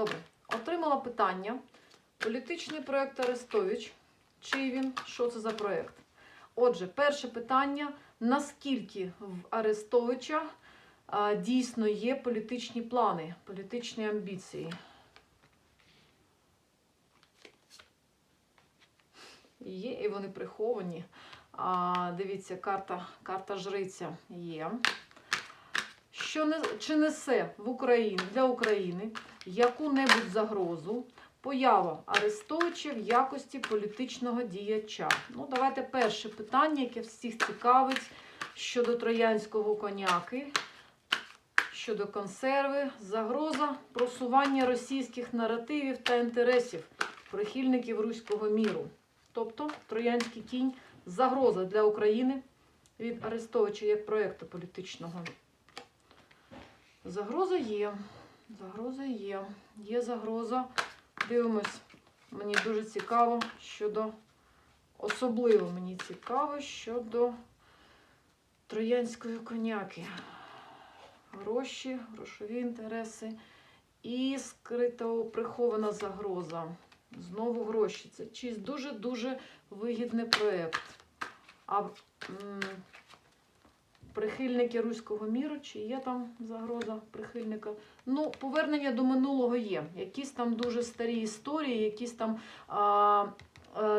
Добре. Отримала питання. Політичний проєкт Арестович. Чий він? Що це за проєкт? Отже, перше питання: наскільки в Арестовича а, дійсно є політичні плани, політичні амбіції? Є, і вони приховані. А, дивіться, карта, карта жриця є. Що не, чи несе в Україні для України яку-небудь загрозу поява Арестовича в якості політичного діяча? Ну, давайте перше питання, яке всіх цікавить щодо троянського коняки, щодо консерви, загроза просування російських наративів та інтересів прихильників руського міру. Тобто троянський кінь загроза для України від Арестовича як проєкту політичного. Загроза є. Загроза є. Є загроза. Дивимось. Мені дуже цікаво щодо. Особливо мені цікаво щодо троянської коняки. Гроші, грошові інтереси і скрита прихована загроза. Знову гроші. Це чийсь дуже-дуже вигідний проєкт. А прихильники руського міру, чи є там загроза прихильника? Ну, повернення до минулого є. Якісь там дуже старі історії, якісь там а,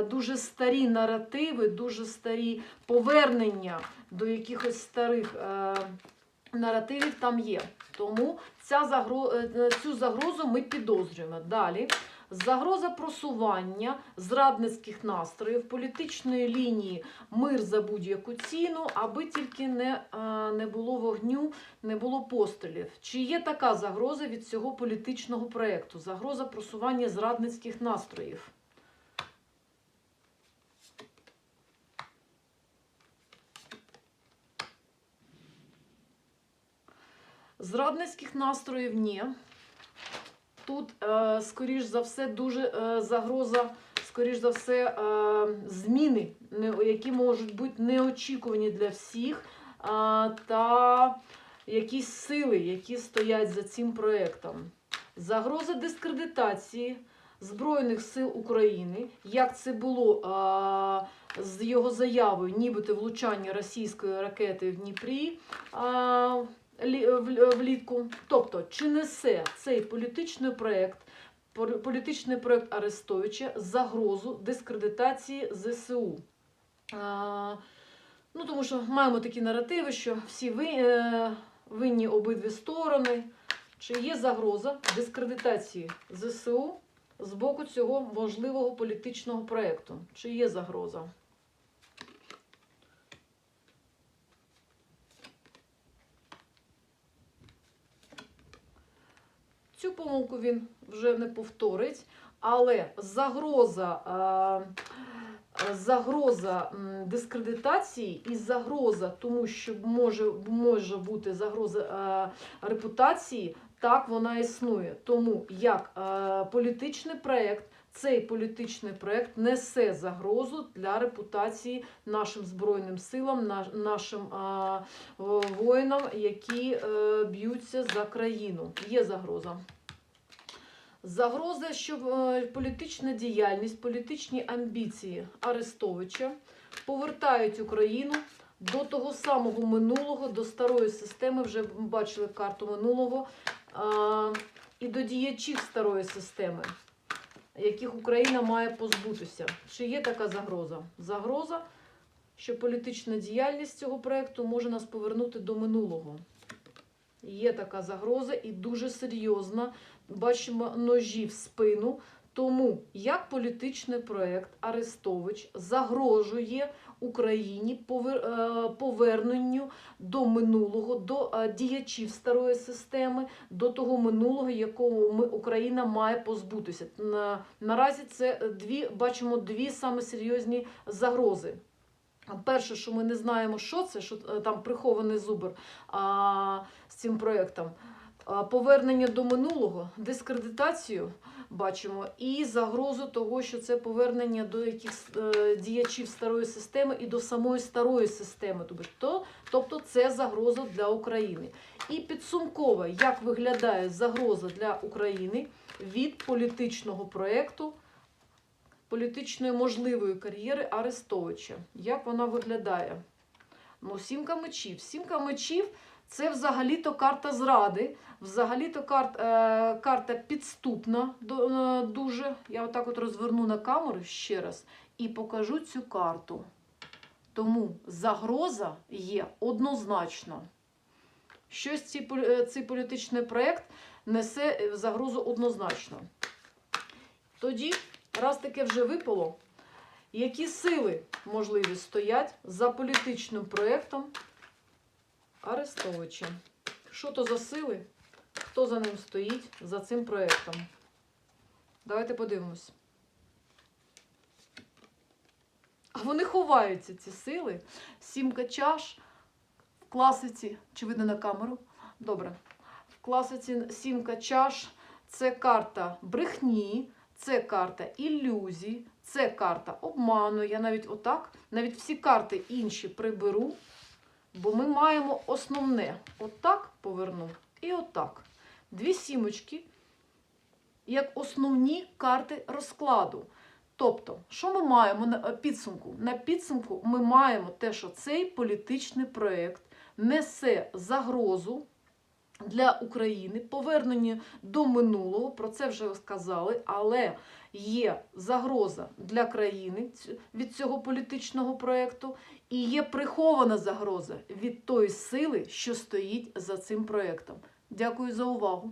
дуже старі наративи, дуже старі повернення до якихось старих. А, Наративів там є. Тому ця загро... е, цю загрозу ми підозрюємо. Далі загроза просування зрадницьких настроїв, політичної лінії мир за будь-яку ціну, аби тільки не, не було вогню, не було пострілів. Чи є така загроза від цього політичного проєкту? Загроза просування зрадницьких настроїв. Зрадницьких настроїв ні. Тут, е, скоріш за все, дуже е, загроза, скоріш за все, е, зміни, які можуть бути неочікувані для всіх, та якісь сили, які стоять за цим проєктом. Загроза дискредитації Збройних сил України, як це було з його заявою, нібито влучання російської ракети в Дніпрі. Влітку. Тобто, чи несе цей політичний проєкт, політичний проєкт Арестовича загрозу дискредитації ЗСУ? Ну, тому що маємо такі наративи, що всі е, винні обидві сторони. Чи є загроза дискредитації ЗСУ з боку цього можливого політичного проєкту? Чи є загроза? Цю помилку він вже не повторить, але загроза, е, загроза дискредитації і загроза тому, що може, може бути загроза е, репутації, так вона існує. Тому як е, політичний проєкт, цей політичний проєкт несе загрозу для репутації нашим збройним силам, нашим воїнам, які е, б'ються за країну. Є загроза. Загроза, що е, політична діяльність, політичні амбіції Арестовича повертають Україну до того самого минулого, до старої системи. Вже бачили карту минулого, і до діячів старої системи, яких Україна має позбутися. Чи є така загроза? Загроза, що політична діяльність цього проєкту може нас повернути до минулого. Є така загроза і дуже серйозна. Бачимо ножі в спину. Тому як політичний проєкт Арестович загрожує Україні е, поверненню до минулого, до е, діячів старої системи, до того минулого, якого ми Україна має позбутися. Наразі це дві бачимо дві саме серйозні загрози. Перше, що ми не знаємо, що це, що е, там прихований зубр а, з цим проєктом. Повернення до минулого, дискредитацію бачимо, і загрозу того, що це повернення до якихось е, діячів старої системи і до самої старої системи. Тобто, тобто це загроза для України. І підсумково, як виглядає загроза для України від політичного проєкту, політичної можливої кар'єри Арестовича. Як вона виглядає? Ну, сімка мечів. Сімка мечів це взагалі-то карта зради, взагалі-то карт, е, карта підступна е, дуже. Я отак от розверну на камеру ще раз і покажу цю карту. Тому загроза є однозначно. Щось ці, е, цей політичний проєкт несе е, загрозу однозначно. Тоді, раз таке вже випало, які сили можливі стоять за політичним проєктом Арестовича? Що то за сили? Хто за ним стоїть за цим проєктом? Давайте подивимось. А вони ховаються, ці сили. Сімка чаш в класиці, чи видно на камеру? Добре. В класиці сімка чаш це карта брехні, це карта ілюзій, це карта обману. Я навіть отак, навіть всі карти інші приберу, бо ми маємо основне. Отак поверну і отак. Дві сімочки, як основні карти розкладу. Тобто, що ми маємо на е, підсумку? На підсумку ми маємо те, що цей політичний проєкт несе загрозу для України, повернення до минулого, про це вже сказали, але є загроза для країни від цього політичного проєкту, і є прихована загроза від тої сили, що стоїть за цим проєктом. Дякую за увагу.